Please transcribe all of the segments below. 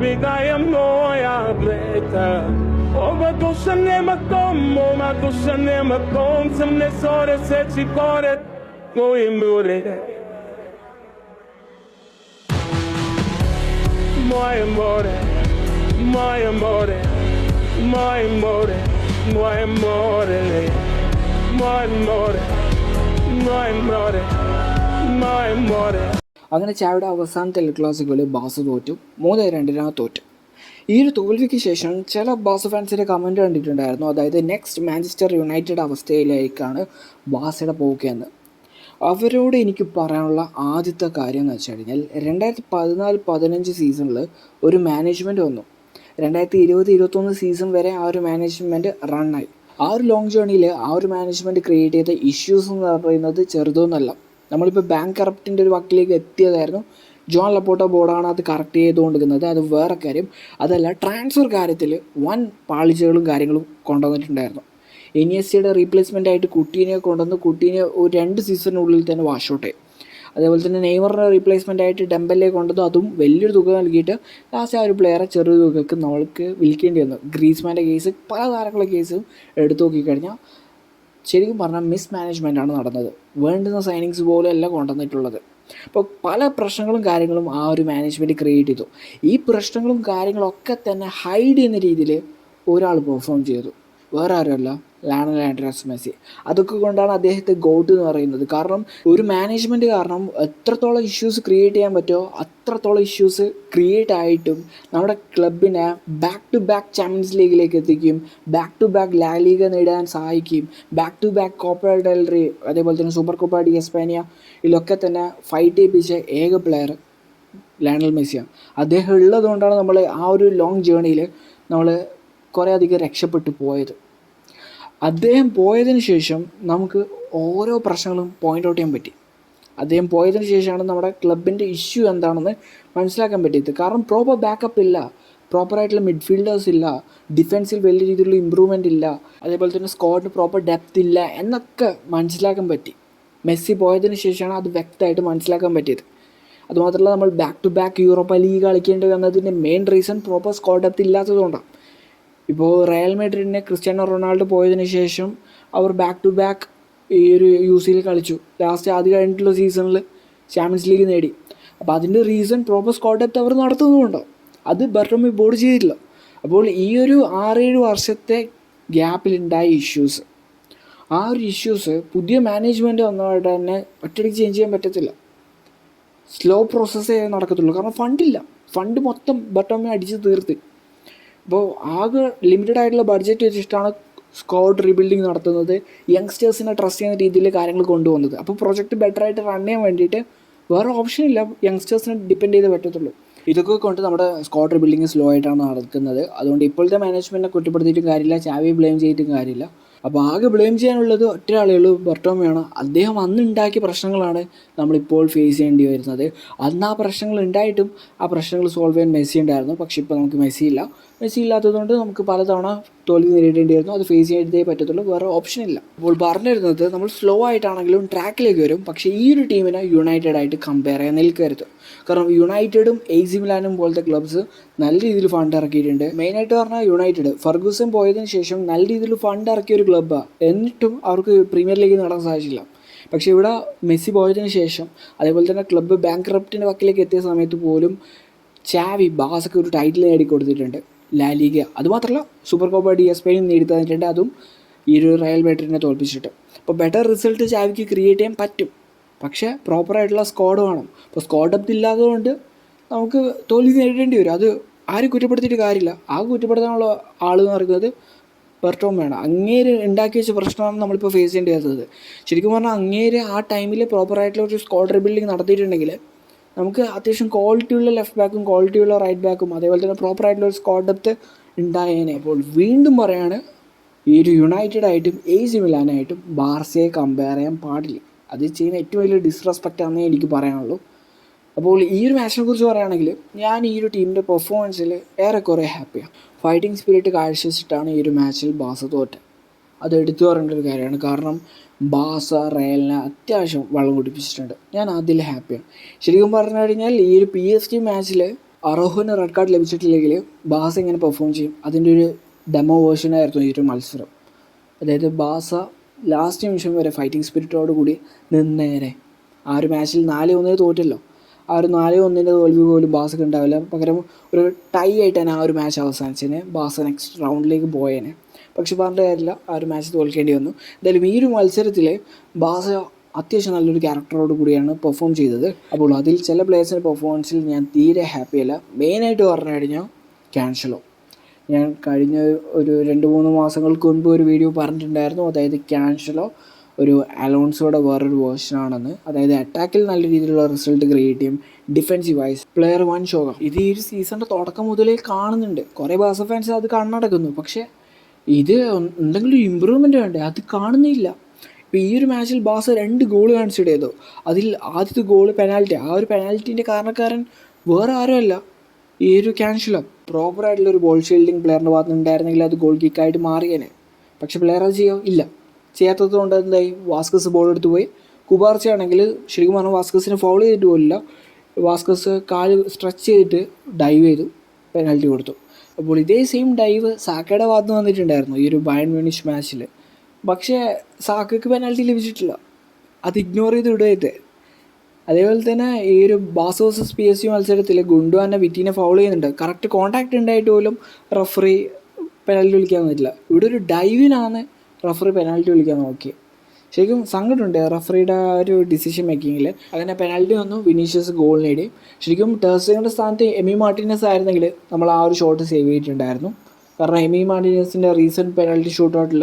Bidajem moja bleta Ova duša nema kom, ova duša nema kom Sam ne zore seći pored mojim burire Moje more, moje more, moje more, moje more. Moje more, moje more, moje more. അങ്ങനെ ചാവയുടെ അവസാനത്തെ L ക്ലാസിക്കോയിൽ bass തോറ്റു മൂന്ന് രണ്ടിനാ തോറ്റു. ഈ ഒരു തോൽവിക്ക് ശേഷം ചില ബാസ് ഫാൻസിന്റെ കമന്റ് കണ്ടിട്ടുണ്ടായിരുന്നു. അതായത് നെക്സ്റ്റ് മാഞ്ചസ്റ്റർ യുണൈറ്റഡ് അവസ്ഥയിലേക്കാണ് ബാസയുടെ പോക്കെന്ന് അവരോട് എനിക്ക് പറയാനുള്ള ആദ്യത്തെ കാര്യം എന്ന് വെച്ച് കഴിഞ്ഞാൽ രണ്ടായിരത്തി പതിനാല് പതിനഞ്ച് സീസണിൽ ഒരു മാനേജ്മെന്റ് വന്നു. രണ്ടായിരത്തി ഇരുപത് ഇരുപത്തൊന്ന് സീസൺ വരെ ആ ഒരു മാനേജ്മെന്റ് റണ്ണായി. ആ ഒരു ലോങ് ജേണിയിൽ ആ ഒരു മാനേജ്മെന്റ് ക്രിയേറ്റ് ചെയ്ത ഇഷ്യൂസ് എന്ന് പറയുന്നത് ചെറുതൊന്നല്ല. നമ്മളിപ്പോൾ ബാങ്ക് കറപ്റ്റിന്റെ ഒരു വക്കിലേക്ക് എത്തിയതായിരുന്നു. ജോൺ ലപ്പോട്ടോ ബോർഡാണ് അത് കറക്റ്റ് ചെയ്തുകൊണ്ടിരിക്കുന്നത് അത് വേറെ കാര്യം. അതല്ല ട്രാൻസ്ഫർ കാര്യത്തിൽ വൻ പാളിച്ചകളും കാര്യങ്ങളും കൊണ്ടുവന്നിട്ടുണ്ടായിരുന്നു. എൻ എസ് സിയുടെ റീപ്ലേസ്മെന്റ് ആയിട്ട് കുട്ടീനെ കൊണ്ടുവന്ന് കുട്ടീനെ ഒരു രണ്ട് സീസണിനുള്ളിൽ തന്നെ വാഷ് ഔട്ട് ആയി. അതേപോലെ തന്നെ നെയ്മറിന്റെ റീപ്ലേസ്മെന്റ് ആയിട്ട് ഡെമ്പലെ കൊണ്ടതും അതും വലിയൊരു തുക നൽകിയിട്ട് ലാസ്റ്റ് ആ ഒരു പ്ലെയറെ ചെറിയ തുകക്ക് നമ്മൾക്ക് വിൽക്കേണ്ടി വന്നു. ഗ്രീസ്മാന്റെ കേസ് പല താരങ്ങളുടെ കേസും എടുത്തു നോക്കിക്കഴിഞ്ഞാൽ ശരിക്കും പറഞ്ഞാൽ മിസ് മാനേജ്മെന്റ് ആണ് നടന്നത്. വേണ്ടുന്ന സൈനിങ്സ് പോലും അല്ല കൊണ്ടുവന്നിട്ടുള്ളത്. അപ്പോൾ പല പ്രശ്നങ്ങളും കാര്യങ്ങളും ആ ഒരു മാനേജ്മെന്റ് ക്രിയേറ്റ് ചെയ്തു. ഈ പ്രശ്നങ്ങളും കാര്യങ്ങളൊക്കെ തന്നെ ഹൈഡ് ചെയ്യുന്ന രീതിയിൽ ഒരാൾ പെർഫോം ചെയ്തു. വേറെ ആരുമല്ല. Lionel Andres Messi. അതൊക്കെ കൊണ്ടാണ് അദ്ദേഹത്തെ ഗോട്ട് എന്ന് പറയുന്നത്. കാരണം ഒരു മാനേജ്മെന്റ് കാരണം എത്രത്തോളം ഇഷ്യൂസ് ക്രിയേറ്റ് ചെയ്യാൻ പറ്റുമോ അത്രത്തോളം ഇഷ്യൂസ് ക്രിയേറ്റ് ആയിട്ടും നമ്മുടെ ക്ലബിനെ ബാക്ക് ടു ബാക്ക് ചാമ്പ്യൻസ് ലീഗിലേക്ക് എത്തിക്കും. Back to back La Liga നേടാൻ സഹായിക്കും. Back to back Copa del Rey അതേപോലെ തന്നെ സൂപ്പർ കോപ്പ ഡി എസ്പാനിയ ഇതിലൊക്കെ തന്നെ ഫൈറ്റ് ചെയ്യിപ്പിച്ച ഏക പ്ലെയർ ലയണൽ മെസ്സിയാണ് അദ്ദേഹം ഉള്ളതുകൊണ്ടാണ് നമ്മൾ ആ ഒരു ലോങ് ജേണിയിൽ നമ്മൾ കുറേ അധികം രക്ഷപ്പെട്ടു പോയത്. അദ്ദേഹം പോയതിന് ശേഷം നമുക്ക് ഓരോ പ്രശ്നങ്ങളും പോയിന്റ് ഔട്ട് ചെയ്യാൻ പറ്റി. അദ്ദേഹം പോയതിന് ശേഷമാണ് നമ്മുടെ ക്ലബിന്റെ ഇഷ്യൂ എന്താണെന്ന് മനസ്സിലാക്കാൻ പറ്റിയത്. കാരണം പ്രോപ്പർ ബാക്കപ്പ് ഇല്ല പ്രോപ്പറായിട്ടുള്ള മിഡ്ഫീൽഡേഴ്സ് ഇല്ല ഡിഫൻസിൽ വലിയ രീതിയിലുള്ള ഇമ്പ്രൂവ്മെന്റ് ഇല്ല അതേപോലെ തന്നെ സ്കോഡിന് പ്രോപ്പർ ഡെപ്ത് ഇല്ല എന്നൊക്കെ മനസ്സിലാക്കാൻ പറ്റി. മെസ്സി പോയതിന് ശേഷമാണ് അത് വ്യക്തമായിട്ട് മനസ്സിലാക്കാൻ പറ്റിയത്. അതുമാത്രമല്ല നമ്മൾ back to back Europa League കളിക്കേണ്ടി വന്നതിന്റെ main reason proper squad depth ഇല്ലാത്തതുകൊണ്ടാണ്. ഇപ്പോൾ റയൽ മെഡ്രിഡിനെ ക്രിസ്ത്യാനോ റൊണാൾഡോ പോയതിന് ശേഷം അവർ ബാക്ക് ടു ബാക്ക് ഈ ഒരു യു സിയിൽ കളിച്ചു. ലാസ്റ്റ് ആദ്യം കഴിഞ്ഞിട്ടുള്ള സീസണിൽ ചാമ്പ്യൻസ് ലീഗ് നേടി. അപ്പോൾ അതിന്റെ റീസൺ പ്രോപ്പർ ഡെപ്ത് അവർ നടത്തുന്നുമുണ്ടോ അത് ബർട്ടോമി ബോർഡ് ചെയ്തിട്ടില്ല. അപ്പോൾ ഈ ഒരു ആറേഴ് വർഷത്തെ ഗ്യാപ്പിലുണ്ടായ ഇഷ്യൂസ് ആ ഒരു ഇഷ്യൂസ് പുതിയ മാനേജ്മെന്റ് വന്നതായിട്ട് തന്നെ ഒറ്റയടിക്ക് ചേഞ്ച് ചെയ്യാൻ പറ്റത്തില്ല. സ്ലോ പ്രോസസ്സേ നടക്കത്തുള്ളൂ. കാരണം ഫണ്ടില്ല ഫണ്ട് മൊത്തം ബട്ടോമി അടിച്ച് തീർത്ത്. അപ്പോൾ ആകെ ലിമിറ്റഡ് ആയിട്ടുള്ള ബഡ്ജറ്റ് വെച്ചിട്ടാണ് സ്ക്വാഡ് റീബിൽഡിങ് നടത്തുന്നത് യങ്സ്റ്റേഴ്സിനെ ട്രസ്റ്റ് ചെയ്യുന്ന രീതിയിൽ കാര്യങ്ങൾ കൊണ്ടുവന്നത്. അപ്പോൾ പ്രൊജക്റ്റ് ബെറ്റർ ആയിട്ട് റൺ ചെയ്യാൻ വേണ്ടിയിട്ട് വേറെ ഓപ്ഷൻ ഇല്ല യങ്സ്റ്റേഴ്സിനെ ഡിപ്പെൻഡ് ചെയ്തേ പറ്റത്തുള്ളൂ. ഇതൊക്കെ കൊണ്ട് നമ്മുടെ സ്ക്വാഡ് റീബിൽഡിങ് സ്ലോ ആയിട്ടാണ് നടക്കുന്നത്. അതുകൊണ്ട് ഇപ്പോഴത്തെ മാനേജ്മെന്റിനെ കുറ്റപ്പെടുത്തിയിട്ടും കാര്യമില്ല ചാവി ബ്ലെയിം ചെയ്തിട്ടും കാര്യമില്ല. അപ്പോൾ ആകെ ബ്ലെയിം ചെയ്യാനുള്ളത് ഒറ്റ ആളുകൾ ബർട്ടോമയാണ് അദ്ദേഹം അന്ന് ഉണ്ടാക്കിയ പ്രശ്നങ്ങളാണ് നമ്മളിപ്പോൾ ഫേസ് ചെയ്യേണ്ടി വരുന്നത്. അന്ന് ആ പ്രശ്നങ്ങൾ ഉണ്ടായിട്ടും ആ പ്രശ്നങ്ങൾ സോൾവ് ചെയ്യാൻ മെസ്സി ഉണ്ടായിരുന്നു. പക്ഷേ ഇപ്പോൾ നമുക്ക് മെസ്സി ഇല്ല. മെസ്സി ഇല്ലാത്തതുകൊണ്ട് നമുക്ക് പലതവണ തോൽവി നേരിടേണ്ടി വരുന്നു അത് ഫേസ് ചെയ്തേ പറ്റത്തുള്ളൂ. വേറെ ഓപ്ഷൻ ഇല്ല. അപ്പോൾ പറഞ്ഞിരുന്നത് നമ്മൾ സ്ലോ ആയിട്ടാണെങ്കിലും ട്രാക്കിലേക്ക് വരും. പക്ഷേ ഈ ഒരു ടീമിനെ യുണൈറ്റഡ് ആയിട്ട് കമ്പയർ ചെയ്യാൻ നിൽക്കരുത്. കാരണം യുണൈറ്റഡും എ സി മിലാനും പോലത്തെ ക്ലബ്സ് നല്ല രീതിയിൽ ഫണ്ട് ഇറക്കിയിട്ടുണ്ട്. മെയിനായിട്ട് പറഞ്ഞാൽ യുണൈറ്റഡ് ഫർഗൂസൻ പോയതിന് ശേഷം നല്ല രീതിയിൽ ഫണ്ട് ഇറക്കിയ ഒരു ക്ലബ്ബാണ് എന്നിട്ടും അവർക്ക് പ്രീമിയർ ലീഗ് നടക്കാൻ സാധിച്ചില്ല. പക്ഷേ ഇവിടെ മെസ്സി പോയതിന് ശേഷം അതേപോലെ തന്നെ ക്ലബ്ബ് ബാങ്ക് റപ്റ്റിന്റെ വക്കിലേക്ക് എത്തിയ സമയത്ത് പോലും ചാവി ബാസൊക്കെ ഒരു ടൈറ്റിൽ നേടിക്കൊടുത്തിട്ടുണ്ട്. La Liga. അതുമാത്രമല്ല സൂപ്പർ കോപ്പ ഡി എസ് പെയിനും നേടി തന്നിട്ടുണ്ട് അതും ഈ ഒരു റയൽ മാഡ്രിഡിനെ തോൽപ്പിച്ചിട്ട്. അപ്പോൾ ബെറ്റർ റിസൾട്ട് ചാവിക്ക് ക്രിയേറ്റ് ചെയ്യാൻ പറ്റും. പക്ഷേ പ്രോപ്പറായിട്ടുള്ള സ്ക്വാഡ് വേണം. അപ്പോൾ സ്ക്വാഡ് ഡെപ്ത് ഇല്ലാത്തതുകൊണ്ട് നമുക്ക് തോൽവി നേരിടേണ്ടി വരും. അത് ആരും കുറ്റപ്പെടുത്തിയിട്ട് കാര്യമില്ല. ആ കുറ്റപ്പെടുത്താനുള്ള ആൾ എന്ന് പറയുന്നത് പെർട്ടോം വേണം അങ്ങേര് ഉണ്ടാക്കി വെച്ച പ്രശ്നമാണ് നമ്മളിപ്പോൾ ഫേസ് ചെയ്യേണ്ടി വരുന്നത് ശരിക്കും പറഞ്ഞാൽ അങ്ങേര് ആ ടൈമിൽ പ്രോപ്പറായിട്ടുള്ള ഒരു സ്ക്വാഡ് റീബിൽഡിങ് നടത്തിയിട്ടുണ്ടെങ്കിൽ നമുക്ക് അത്യാവശ്യം ക്വാളിറ്റിയുള്ള ലെഫ്റ്റ് ബാക്കും ക്വാളിറ്റിയുള്ള റൈറ്റ് ബാക്കും അതേപോലെ തന്നെ പ്രോപ്പർ ആയിട്ടുള്ള ഒരു സ്കോഡ് ഡെപ്ത് ഉണ്ടായേനെ. അപ്പോൾ വീണ്ടും പറയാണ് ഈ ഒരു യുണൈറ്റഡ് ആയിട്ടും എ സി മിലാനായിട്ടും ബാർസയെ കമ്പയർ ചെയ്യാൻ പാടില്ല. അത് ചെയ്യുന്ന ഏറ്റവും വലിയ ഡിസ്റെസ്പെക്റ്റ് ആണെന്നേ എനിക്ക് പറയാനുള്ളൂ. അപ്പോൾ ഈ ഒരു മാച്ചിനെ കുറിച്ച് പറയുകയാണെങ്കിൽ ഞാൻ ഈ ഒരു ടീമിന്റെ പെർഫോമൻസിൽ ഏറെക്കുറെ ഹാപ്പിയാണ് ഫൈറ്റിംഗ് സ്പിരിറ്റ് കാഴ്ചവെച്ചിട്ടാണ് ഈ ഒരു മാച്ചിൽ ബാസ തോറ്റത്. അത് എടുത്തു പറയേണ്ട ഒരു കാര്യമാണ്. കാരണം ബാസ റയലിനെ അത്യാവശ്യം വളം കുടിപ്പിച്ചിട്ടുണ്ട്. ഞാൻ അതിൽ ഹാപ്പിയാണ്. ശരിക്കും പറഞ്ഞു കഴിഞ്ഞാൽ ഈ ഒരു പി എസ് ടി മാച്ചിൽ അറോഹന് റെഡ് കാർഡ് ലഭിച്ചിട്ടില്ലെങ്കിൽ ബാസ എങ്ങനെ പെർഫോം ചെയ്യും. അതിന്റെ ഒരു ഡെമോ വേർഷനായിരുന്നു ഈ ഒരു മത്സരം. അതായത് ബാസ ലാസ്റ്റ് നിമിഷം വരെ ഫൈറ്റിംഗ് സ്പിരിറ്റോട് കൂടി നിന്നേരെ ആ ഒരു മാച്ചിൽ നാല് ഒന്നിന് തോറ്റല്ലോ. ആ ഒരു നാല് ഒന്നിന്റെ തോൽവി പോലും ബാസക്ക് ഉണ്ടാവില്ല. പകരം ഒരു ടൈ ആയിട്ടാണ് ആ ഒരു മാച്ച് അവസാനിച്ചതിന് ബാസ നെക്സ്റ്റ് റൗണ്ടിലേക്ക് പോയേനെ. പക്ഷെ പറഞ്ഞിട്ട് കാര്യമില്ല. ആ ഒരു മാച്ച് തോൽക്കേണ്ടി വന്നു. എന്തായാലും ഈ ഒരു മത്സരത്തിൽ ബാസ അത്യാവശ്യം നല്ലൊരു ക്യാരക്ടറോട് കൂടിയാണ് പെർഫോം ചെയ്തത്. അപ്പോൾ അതിൽ ചില പ്ലേയേഴ്സിന്റെ പെർഫോമൻസിൽ ഞാൻ തീരെ ഹാപ്പിയല്ല മെയിനായിട്ട് പറഞ്ഞു കഴിഞ്ഞാൽ ക്യാൻഷലോ ഞാൻ കഴിഞ്ഞ ഒരു രണ്ട് മൂന്ന് മാസങ്ങൾക്ക് മുൻപ് ഒരു വീഡിയോ പറഞ്ഞിട്ടുണ്ടായിരുന്നു. അതായത് ക്യാൻഷലോ ഒരു അലോൺസോയുടെ വേറൊരു വേർഷനാണെന്ന് അതായത് അറ്റാക്കിൽ നല്ല രീതിയിലുള്ള റിസൾട്ട് ക്രിയേറ്റ് ചെയ്യും. ഡിഫെൻസീവ് വൈസ് പ്ലെയർ വൺ ഷോകം ഇത് ഈ ഒരു സീസണിന്റെ തുടക്കം മുതലേ കാണുന്നുണ്ട്. കുറേ ബാസ ഫാൻസ് അത് കണ്ണടക്കുന്നു. പക്ഷേ ഇത് എന്തെങ്കിലും ഇമ്പ്രൂവ്മെന്റ് വേണ്ടേ? അത് കാണുന്നില്ല. ഇപ്പോൾ ഈ ഒരു മാച്ചിൽ ബാസ രണ്ട് ഗോൾ കൺസിഡർ ചെയ്തു അതിൽ ആദ്യത്തെ ഗോൾ പെനാൽറ്റി ആ ഒരു പെനാൽറ്റീന്റെ കാരണക്കാരൻ വേറെ ആരുമല്ല. ഈ ഒരു ക്യാൻഷലർ പ്രോപ്പറായിട്ടുള്ള ഒരു ബോൾ ഷീൽഡിങ് പ്ലെയറിന്റെ ഭാഗത്ത് ഉണ്ടായിരുന്നെങ്കിൽ അത് ഗോൾ കിക്കായിട്ട് മാറിയേനെ. പക്ഷെ പ്ലെയർ അത് ചെയ്യോ ഇല്ല. ചെയ്യാത്തത് കൊണ്ട് എന്തായി? വാസ്കസ് ബോൾ എടുത്ത് പോയി. കുബാർച്ചയാണെങ്കിൽ ശരിക്കും പറഞ്ഞാൽ വാസ്കസിനെ ഫോളോ ചെയ്തിട്ട് പോലില്ല. വാസ്കസ് കാൽ സ്ട്രെച്ച് ചെയ്തിട്ട് ഡൈവ് ചെയ്തു. പെനാൽറ്റി കൊടുത്തു. അപ്പോൾ ഇതേ സെയിം ഡൈവ് സാക്കയുടെ ഭാഗത്ത് വന്നിട്ടുണ്ടായിരുന്നു ഈ ഒരു ബയൺ മ്യൂണിഷ് മാച്ചിൽ പക്ഷേ സാക്കയ്ക്ക് പെനാൽറ്റി ലഭിച്ചിട്ടില്ല. അത് ഇഗ്നോർ ചെയ്ത് വിടുകയായിട്ട്. അതേപോലെ തന്നെ ഈ ഒരു ബാസ് വേഴ്സസ് പി എസ് സി മത്സരത്തിൽ ഗുണ്ടു തന്നെ വിറ്റീനെ ഫൗൾ ചെയ്യുന്നുണ്ട്. കറക്റ്റ് കോൺടാക്റ്റ് ഉണ്ടായിട്ട് പോലും റഫറി പെനാൽറ്റി വിളിക്കാൻ പറ്റില്ല ഇവിടെ ഒരു ഡൈവിനാണ് റഫറി പെനാൽറ്റി വിളിക്കാൻ നോക്കിയത് ശരിക്കും സങ്കടമുണ്ട്. റഫറിയുടെ ആ ഒരു ഡിസിഷൻ മേക്കിങ്ങിൽ അങ്ങനെ പെനാൽറ്റി വന്നു വിനീഷ്യസ് ഗോൾ നേടി. ശരിക്കും ടേഴ്സിയുടെ സ്ഥാനത്ത് എമി മാർട്ടിനസ് ആയിരുന്നെങ്കിൽ നമ്മൾ ആ ഒരു ഷോട്ട് സേവ് ചെയ്തിട്ടുണ്ടായിരുന്നു. കാരണം എമി മാർട്ടിനസിന്റെ റീസെന്റ് പെനാൽറ്റി ഷൂട്ട് ഔട്ടിൽ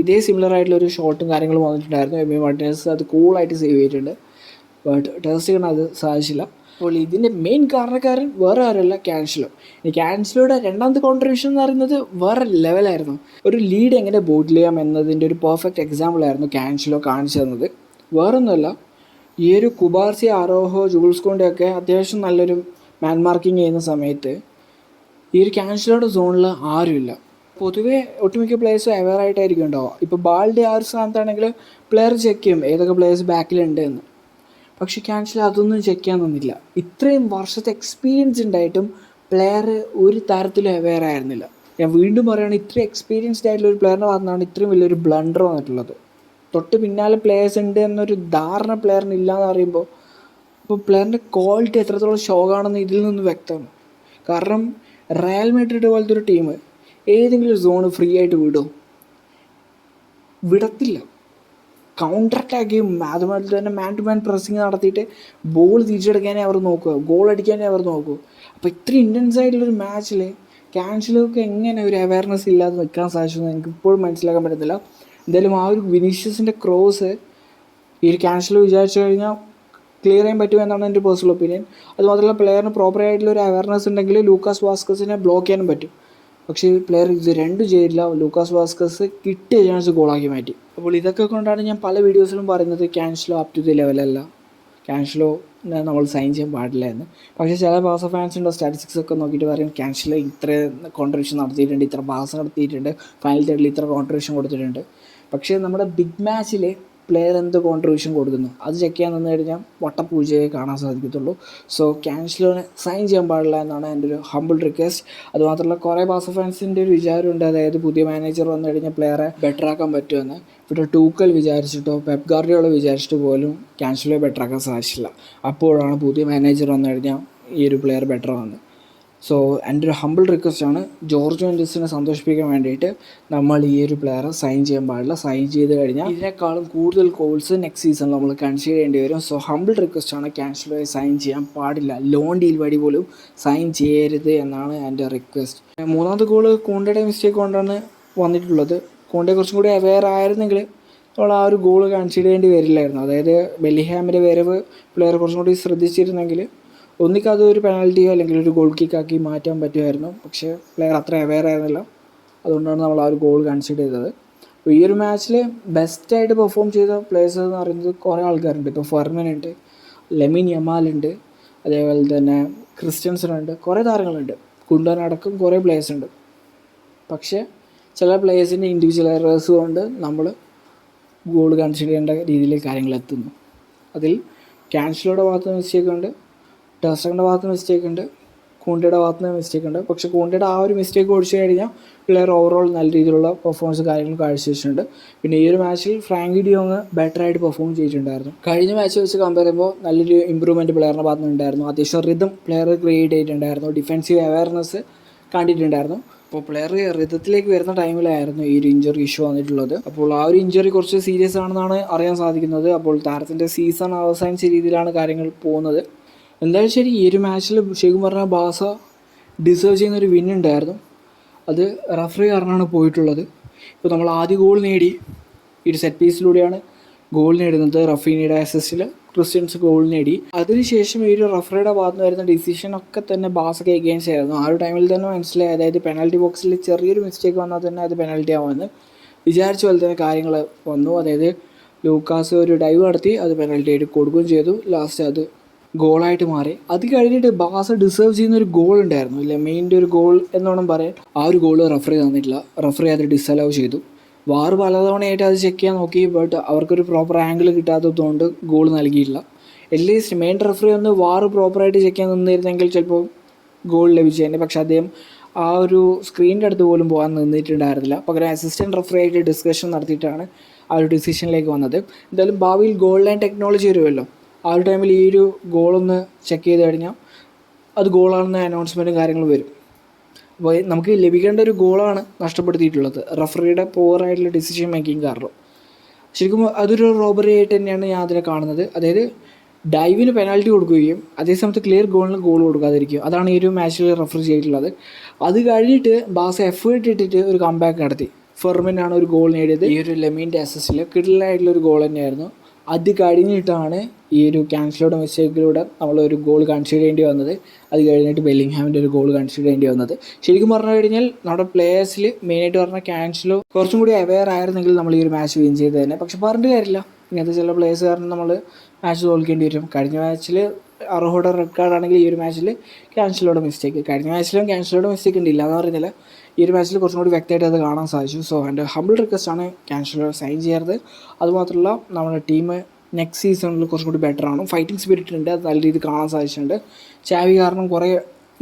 ഇതേ സിമിലർ ആയിട്ടുള്ള ഒരു ഷോട്ടും കാര്യങ്ങളും വന്നിട്ടുണ്ടായിരുന്നു. എമി മാർട്ടിനസ് അത് കൂളായിട്ട് സേവ് ചെയ്തിട്ടുണ്ട്. ബട്ട് ടെറസ്റ്റിഗൺ അത് സാധിച്ചില്ല. അപ്പോൾ ഇതിന്റെ മെയിൻ കാരണക്കാരൻ വേറെ ആരല്ല ക്യാൻസലോ ക്യാൻസലോയുടെ രണ്ടാമത്തെ കോൺട്രിബ്യൂഷൻ എന്ന് പറയുന്നത് വേറെ ലെവലായിരുന്നു ഒരു ലീഡ് എങ്ങനെ ബോട്ടിൽ ചെയ്യാം എന്നതിന്റെ ഒരു പെർഫെക്റ്റ് എക്സാമ്പിൾ ആയിരുന്നു ക്യാൻസലോ കാണിച്ചു തന്നത്. വേറൊന്നുമല്ല ഈ ഒരു കുബാർസി ആരോഹോ ജൂൾസ് കൊണ്ടൊക്കെ അത്യാവശ്യം നല്ലൊരു മാൻ മാർക്കിംഗ് ചെയ്യുന്ന സമയത്ത് ഈ ഒരു ക്യാൻസലോയുടെ സോണിൽ ആരുമില്ല. പൊതുവേ ഒട്ടുമിക്ക പ്ലേയേഴ്സും അവെയർ ആയിട്ടായിരിക്കും ഉണ്ടാവുക. ഇപ്പോൾ ബാളിന്റെ ആ ഒരു സ്ഥാനത്താണെങ്കിൽ പ്ലെയർ ചെക്ക് ചെയ്യും ഏതൊക്കെ പ്ലേയേഴ്സ് ബാക്കിലുണ്ട് എന്ന്. പക്ഷെ ക്യാൻസൽ അതൊന്നും ചെക്ക് ചെയ്യാൻ തന്നില്ല ഇത്രയും വർഷത്തെ എക്സ്പീരിയൻസ് ഉണ്ടായിട്ടും പ്ലെയർ ഒരു തരത്തിലും അവെയർ ആയിരുന്നില്ല. ഞാൻ വീണ്ടും പറയുകയാണ് ഇത്രയും എക്സ്പീരിയൻസ്ഡ് ആയിട്ടുള്ള ഒരു പ്ലെയറിന്റെ ഭാഗത്താണ് ഇത്രയും വലിയൊരു ബ്ലണ്ടർ വന്നിട്ടുള്ളത്. തൊട്ട് പിന്നാലെ പ്ലേയേഴ്സ് ഉണ്ട് എന്നൊരു ധാരണ പ്ലെയറിന് എന്ന് പറയുമ്പോൾ ഇപ്പോൾ പ്ലെയറിന്റെ ക്വാളിറ്റി എത്രത്തോളം ഷോക്കാണെന്ന് ഇതിൽ നിന്ന് വ്യക്തമാണ്. കാരണം റയൽ മെഡ്രിഡ് പോലത്തെ ഒരു ടീം ഏതെങ്കിലും ഒരു സോണ് ഫ്രീ ആയിട്ട് വിടുമോ വിടത്തില്ല. കൗണ്ടർ അറ്റാക്ക് ചെയ്യും. അതുപോലെ തന്നെ മാൻ ടു മാൻ പ്രസ്സിങ് നടത്തിയിട്ട് ബോൾ തിരിച്ചെടുക്കാനേ അവർ നോക്കുക ഗോൾ അടിക്കാനേ അവർ നോക്കൂ. അപ്പോൾ ഇത്രയും ഇന്റൻസ് ആയിട്ടുള്ളൊരു മാച്ചിൽ ക്യാൻസലൊക്കെ എങ്ങനെ ഒരു അവയർനെസ് ഇല്ലാതെ നിൽക്കാൻ സാധിച്ചെന്ന് എനിക്ക് ഇപ്പോഴും മനസ്സിലാക്കാൻ പറ്റത്തില്ല. എന്തായാലും ആ ഒരു വിനീഷ്യസിന്റെ ക്രോസ് ഈ ഒരു ക്യാൻസൽ വിചാരിച്ചു കഴിഞ്ഞാൽ ക്ലിയർ ചെയ്യാൻ പറ്റുമെന്നാണ് എന്റെ പേഴ്സണൽ ഒപ്പീനിയൻ അതുമാത്രമല്ല പ്ലെയറിന് പ്രോപ്പറായിട്ടുള്ള ഒരു അവയർനെസ് ഉണ്ടെങ്കിൽ ലൂക്കാസ് വാസ്കസിനെ ബ്ലോക്ക് ചെയ്യാനും പറ്റും. പക്ഷേ ഈ പ്ലെയർ ഇത് രണ്ടും ചെയ്തില്ല ലൂക്കാസ് വാസ്കസ് കിട്ടിയ ചാൻസ് ഗോളാക്കി മാറ്റി. അപ്പോൾ ഇതൊക്കെ കൊണ്ടാണ് ഞാൻ പല വീഡിയോസിലും പറയുന്നത് ക്യാൻസലോ അപ് ടു ദി ലെവലല്ല ക്യാൻസലോ നമ്മൾ സൈൻ ചെയ്യാൻ പാടില്ല എന്ന്. പക്ഷേ ചില ബാസ ഫാൻസിന്റെ സ്റ്റാറ്റിസ്റ്റിക്സ് ഒക്കെ നോക്കിയിട്ട് പറയും ക്യാൻസൽ ഇത്ര കോൺട്രിബ്യൂഷൻ നടത്തിയിട്ടുണ്ട് ഇത്ര പാസ് നടത്തിയിട്ടുണ്ട് ഫൈനൽ തേർഡിൽ ഇത്ര കോൺട്രിബ്യൂഷൻ കൊടുത്തിട്ടുണ്ട്. പക്ഷേ നമ്മുടെ ബിഗ് മാച്ചിൽ പ്ലെയർ എന്ത് കോൺട്രിബ്യൂഷൻ കൊടുക്കുന്നു? അത് ചെക്ക് ചെയ്യാൻ തന്നു കഴിഞ്ഞാൽ വട്ടപ്പൂജയെ കാണാൻ സാധിക്കത്തുള്ളൂ. സോ ക്യാൻസലോനെ സൈൻ ചെയ്യാൻ പാടില്ല എന്നാണ് എന്റെ ഒരു ഹമ്പിൾ റിക്വസ്റ്റ് അതുമാത്രമല്ല കുറേ പാസ് ഫാൻസിന്റെ ഒരു വിചാരമുണ്ട്. അതായത് പുതിയ മാനേജർ വന്നു കഴിഞ്ഞാൽ പ്ലെയറെ ബെറ്റർ ആക്കാൻ പറ്റുമെന്ന്. ഇവിടെ ടൂക്കൽ വിചാരിച്ചിട്ടോ പെപ് ഗാർഡിയോളോ വിചാരിച്ചിട്ട് പോലും ക്യാൻസലോ ബെറ്റർ ആക്കാൻ സാധിച്ചില്ല. അപ്പോഴാണ് പുതിയ മാനേജർ വന്നു കഴിഞ്ഞാൽ ഈ ഒരു പ്ലെയർ ബെറ്റർ വന്നത് സോ എന്റെ ഒരു ഹമ്പിൾ റിക്വസ്റ്റ് ആണ് ജോർജ് വെൻഡിസിനെ സന്തോഷിപ്പിക്കാൻ വേണ്ടിയിട്ട് നമ്മൾ ഈ ഒരു പ്ലെയറെ സൈൻ ചെയ്യാൻ പാടില്ല. സൈൻ ചെയ്ത് കഴിഞ്ഞാൽ ഇതിനേക്കാളും കൂടുതൽ കോൾസ് നെക്സ്റ്റ് സീസൺ നമ്മൾ കൺസിഡർ ചെയ്യേണ്ടി വരും. സോ ഹമ്പിൾ റിക്വസ്റ്റ് ആണ് ക്യാൻസലോയെ സൈൻ ചെയ്യാൻ പാടില്ല. ലോൺ ഡീൽ വഴി പോലും സൈൻ ചെയ്യരുത് എന്നാണ് എന്റെ റിക്വസ്റ്റ് മൂന്നാമത്തെ ഗോൾ കോണ്ടയുടെ മിസ്റ്റേക്ക് കൊണ്ടാണ് വന്നിട്ടുള്ളത്. കോണ്ടയെ കുറച്ചും കൂടി അവെയർ ആയിരുന്നെങ്കിൽ അവൾ ആ ഒരു ഗോൾ കൺസിഡർ ചെയ്യേണ്ടി വരില്ലായിരുന്നു. അതായത് ബെല്ലിഹാമിന്റെ വരവ് പ്ലെയർ കുറച്ചും കൂടി ശ്രദ്ധിച്ചിരുന്നെങ്കിൽ ഒന്നിക്ക് അത് ഒരു പെനാൽറ്റിയോ അല്ലെങ്കിൽ ഒരു ഗോൾ കിക്കാക്കി മാറ്റാൻ പറ്റുമായിരുന്നു. പക്ഷേ പ്ലെയർ അത്ര അവെയർ ആയിരുന്നില്ല. അതുകൊണ്ടാണ് നമ്മൾ ആ ഒരു ഗോൾ കൺസിഡർ ചെയ്തത്. അപ്പോൾ ഈ ഒരു മാച്ചിൽ ബെസ്റ്റായിട്ട് പെർഫോം ചെയ്ത പ്ലേയേഴ്സ് എന്ന് പറയുന്നത് കുറേ ആൾക്കാരുണ്ട്. ഇപ്പോൾ ഫെർമൻ ഉണ്ട് ലെമിൻ യമാൽ ഉണ്ട് അതേപോലെ തന്നെ ക്രിസ്ത്യൻസൺ ഉണ്ട് കുറേ താരങ്ങളുണ്ട്. കുണ്ടൻ അടക്കം കുറേ പ്ലേയേഴ്സ് ഉണ്ട്. പക്ഷേ ചില പ്ലേയേഴ്സിന്റെ ഇൻഡിവിജ്വൽ എറേഴ്സ് കൊണ്ട് നമ്മൾ ഗോൾ കൺസിഡർ ചെയ്യേണ്ട രീതിയിൽ കാര്യങ്ങൾ എത്തുന്നു. അതിൽ ക്യാൻസലോടെ ഭാഗത്ത് മിസ്റ്റേക്ക് ഉണ്ട് ടെസ്റ്ററിന്റെ ഭാഗത്ത് മിസ്റ്റേക്ക് ഉണ്ട്. കൂണ്ടിയുടെ ഭാഗത്ത് നിന്ന് മിസ്റ്റേക്ക് ഉണ്ട്. പക്ഷേ കൂണ്ടിയുടെ ആ ഒരു മിസ്റ്റേക്ക് ഒഴിച്ചു കഴിഞ്ഞാൽ പ്ലെയർ ഓവറോൾ നല്ല രീതിയിലുള്ള പെർഫോമൻസ് കാര്യങ്ങൾ കാഴ്ചവെച്ചിട്ടുണ്ട്. പിന്നെ ഈ ഒരു മാച്ചിൽ ഫ്രാങ്കി ഡിയോങ് ബെറ്റർ ആയിട്ട് പെർഫോം ചെയ്തിട്ടുണ്ടായിരുന്നു. കഴിഞ്ഞ മാച്ച് വെച്ച് കമ്പയർ ചെയ്യുമ്പോൾ നല്ലൊരു ഇമ്പ്രൂവ്മെന്റ് പ്ലെയറിന്റെ ഭാഗത്ത് നിന്നുണ്ടായിരുന്നു അത്യാവശ്യം റിതം പ്ലെയർ ക്രിയേറ്റ് ചെയ്തിട്ടുണ്ടായിരുന്നു. ഡിഫൻസീവ് അവയർനെസ് കണ്ടിട്ടുണ്ടായിരുന്നു. അപ്പോൾ പ്ലെയർ റിതത്തിലേക്ക് വരുന്ന ടൈമിലായിരുന്നു ഈ ഒരു ഇഞ്ചറി ഇഷ്യൂ വന്നിട്ടുള്ളത്. അപ്പോൾ ആ ഒരു ഇഞ്ചറി കുറച്ച് സീരിയസ് ആണെന്നാണ് അറിയാൻ സാധിക്കുന്നത്. അപ്പോൾ താരത്തിന്റെ സീസൺ അവസാനിച്ച രീതിയിലാണ് കാര്യങ്ങൾ പോകുന്നത്. എന്തായാലും ശരി ഈ ഒരു മാച്ചിൽ ശരിക്കും പറഞ്ഞാൽ ബാസ ഡിസേർവ് ചെയ്യുന്നൊരു വിൻ ഉണ്ടായിരുന്നു. അത് റഫറി കാരണമാണ് പോയിട്ടുള്ളത്. ഇപ്പോൾ നമ്മൾ ആദ്യ ഗോൾ നേടി. ഈ ഒരു സെറ്റ് പീസിലൂടെയാണ് ഗോൾ നേടുന്നത്. റഫീനിയുടെ അസിസ്റ്റിൽ ക്രിസ്ത്യൻസ് ഗോൾ നേടി. അതിനുശേഷം ഈ ഒരു റഫറിയുടെ ഭാഗത്ത് വരുന്ന ഡിസിഷൻ ഒക്കെ തന്നെ ബാസൊക്കെ എഗെയിൻസ്റ്റ് ആയിരുന്നു. ആ ഒരു ടൈമിൽ തന്നെ മനസ്സിലായി. അതായത് പെനാൽറ്റി ബോക്സിൽ ചെറിയൊരു മിസ്റ്റേക്ക് വന്നാൽ തന്നെ അത് പെനാൽറ്റി ആവുമെന്ന് വിചാരിച്ച പോലെ തന്നെ കാര്യങ്ങൾ വന്നു. അതായത് ലൂക്കാസ് ഒരു ഡൈവ് നടത്തി അത് പെനാൽറ്റി ആയിട്ട് കൊടുക്കുകയും ചെയ്തു. ലാസ്റ്റ് അത് ഗോളായിട്ട് മാറി. അത് കഴിഞ്ഞിട്ട് ബാസ ഡിസേർവ് ചെയ്യുന്ന ഒരു ഗോൾ ഉണ്ടായിരുന്നു. ഇല്ല മെയിന്റെ ഒരു ഗോൾ എന്നോണം പറയാൻ ആ ഒരു ഗോൾ റഫറി തന്നിട്ടില്ല. റഫറി അത് ഡിസലവ് ചെയ്തു. വാർ പലതവണയായിട്ട് അത് ചെക്ക് ചെയ്യാൻ നോക്കി ബട്ട് അവർക്കൊരു പ്രോപ്പർ ആംഗിൾ കിട്ടാത്തതുകൊണ്ട് ഗോൾ നൽകിയില്ല. അറ്റ്ലീസ്റ്റ് മെയിൻ റഫറി ഒന്ന് വാർ പ്രോപ്പറായിട്ട് ചെക്ക് ചെയ്യാൻ നിന്നിരുന്നെങ്കിൽ ചിലപ്പോൾ ഗോൾ ലഭിച്ചേനെ. പക്ഷേ അദ്ദേഹം ആ ഒരു സ്ക്രീനിന്റെ അടുത്ത് പോലും പോകാൻ നിന്നിട്ടുണ്ടായിരുന്നില്ല. പകരം അസിസ്റ്റന്റ് റഫറി ആയിട്ട് ഡിസ്കഷൻ നടത്തിയിട്ടാണ് ആ ഒരു ഡിസിഷനിലേക്ക് വന്നത്. എന്തായാലും ഭാവിയിൽ ഗോൾ ലൈൻ ടെക്നോളജി വരുമല്ലോ. ആ ഒരു ടൈമിൽ ഈ ഒരു ഗോളൊന്ന് ചെക്ക് ചെയ്ത് കഴിഞ്ഞാൽ അത് ഗോളാണെന്ന് അനൗൺസ്മെന്റും കാര്യങ്ങളും വരും. അപ്പോൾ നമുക്ക് ലഭിക്കേണ്ട ഒരു ഗോളാണ് നഷ്ടപ്പെടുത്തിയിട്ടുള്ളത്. റഫറിയുടെ പോവറായിട്ടുള്ള ഡിസിഷൻ മേക്കിംഗ് കാരണം. ശരിക്കും അതൊരു റോബറി ആയിട്ട് തന്നെയാണ് ഞാൻ അതിനെ കാണുന്നത്. അതായത് ഡൈവിന് പെനാൽറ്റി കൊടുക്കുകയും അതേസമയത്ത് ക്ലിയർ ഗോളിന് ഗോൾ കൊടുക്കാതിരിക്കുകയും. അതാണ് ഈ ഒരു മാച്ചിൽ റെഫർ ചെയ്തിട്ടുള്ളത്. അത് കഴിഞ്ഞിട്ട് ബാസ് എഫേർട്ട് ഇട്ടിട്ട് ഒരു കംബാക്ക് നടത്തി. ഫെർമിനാണ് ഒരു ഗോൾ നേടിയത്. ഈ ഒരു ലെമീന്റെ അസസിൽ കിടലായിട്ടുള്ള ഒരു ഗോൾ തന്നെയായിരുന്നു. അത് കഴിഞ്ഞിട്ടാണ് ഈ ഒരു ക്യാൻസലോടെ മിസ്റ്റേക്കിലൂടെ നമ്മൾ ഒരു ഗോൾ കൺസിഡർ ചെയ്യേണ്ടി വന്നത്. അത് കഴിഞ്ഞിട്ട് ബെല്ലിംഗ്ഹാമിന്റെ ഒരു ഗോൾ കൺസിഡർ ചെയ്യേണ്ടി വന്നത്. ശരിക്കും പറഞ്ഞു കഴിഞ്ഞാൽ നമ്മുടെ പ്ലേയേഴ്സിൽ മെയിനായിട്ട് പറഞ്ഞ ക്യാൻസലോ കുറച്ചും കൂടി അവെയർ ആയിരുന്നെങ്കിൽ നമ്മൾ ഈ ഒരു മാച്ച് വിൻ ചെയ്ത് തന്നെ. പക്ഷെ പറഞ്ഞിട്ട് കാര്യമില്ല. ഇങ്ങനത്തെ ചില പ്ലേയേഴ്സ് കാരണം നമ്മൾ മാച്ച് തോൽക്കേണ്ടി വരും. കഴിഞ്ഞ മാച്ചിൽ അറുഹോടെ റെഡ് കാർഡ് ആണെങ്കിൽ ഈ ഒരു മാച്ചിൽ ക്യാൻസലോടെ മിസ്റ്റേക്ക് കഴിഞ്ഞ മാച്ചിലും ക്യാൻസലോടെ മിസ്റ്റേക്ക് ഉണ്ട്. എന്ന് പറയുന്നില്ല ഈ ഒരു മാച്ചിൽ കുറച്ചും കൂടി വ്യക്തമായിട്ട് അത് കാണാൻ സാധിച്ചു. സോ എന്റെ ഹംബിൾ റിക്വസ്റ്റ് ആണ് ക്യാൻസലോ സൈൻ ചെയ്യരുത്. അതുമാത്രമല്ല നമ്മുടെ ടീം നെക്സ്റ്റ് സീസണിൽ കുറച്ചും കൂടി ബെറ്റർ ആണ് ഫൈറ്റിംഗ് സ്പിരിറ്റ് ഉണ്ട് അത് നല്ല രീതിയിൽ കാണാൻ സാധിച്ചിട്ടുണ്ട്. ചാവി കാരണം കുറേ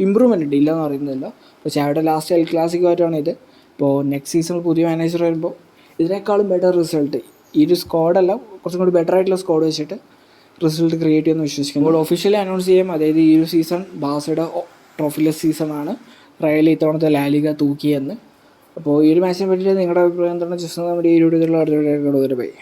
ഇമ്പ്രൂവ്മെന്റ് ഉണ്ട് ഇല്ലയെന്ന് പറയുന്നില്ല അപ്പോൾ ചാവിയുടെ ലാസ്റ്റ് എൽ ക്ലാസിക്കുമായിട്ടാണ് ഇത്. ഇപ്പോൾ നെക്സ്റ്റ് സീസണിൽ പുതിയ മാനേജർ വരുമ്പോൾ ഇതിനേക്കാളും ബെറ്റർ റിസൾട്ട് ഈ ഒരു സ്ക്വാഡല്ല കുറച്ചും കൂടി ബെറ്റർ ആയിട്ടുള്ള സ്ക്വാഡ് വെച്ചിട്ട് റിസൾട്ട് ക്രിയേറ്റ് ചെയ്യുമെന്ന് വിശ്വസിക്കുന്നു. അപ്പോൾ ഒഫീഷ്യലി അനൗൺസ് ചെയ്യാം. അതായത് ഈ ഒരു സീസൺ ബാസയുടെ ട്രോഫിലെസ് സീസണാണ് റയൽ ഇത്തവണത്തെ ലാലിക തൂക്കിയെന്ന്. അപ്പോൾ ഈ ഒരു മാച്ചിനെ പറ്റിയിട്ട് നിങ്ങളുടെ അഭിപ്രായം എന്താണ്? ജസ്റ്റ് നമ്മുടെ ഈ വീഡിയോയിലുള്ള അടുത്ത വീഡിയോ വരെ പോയി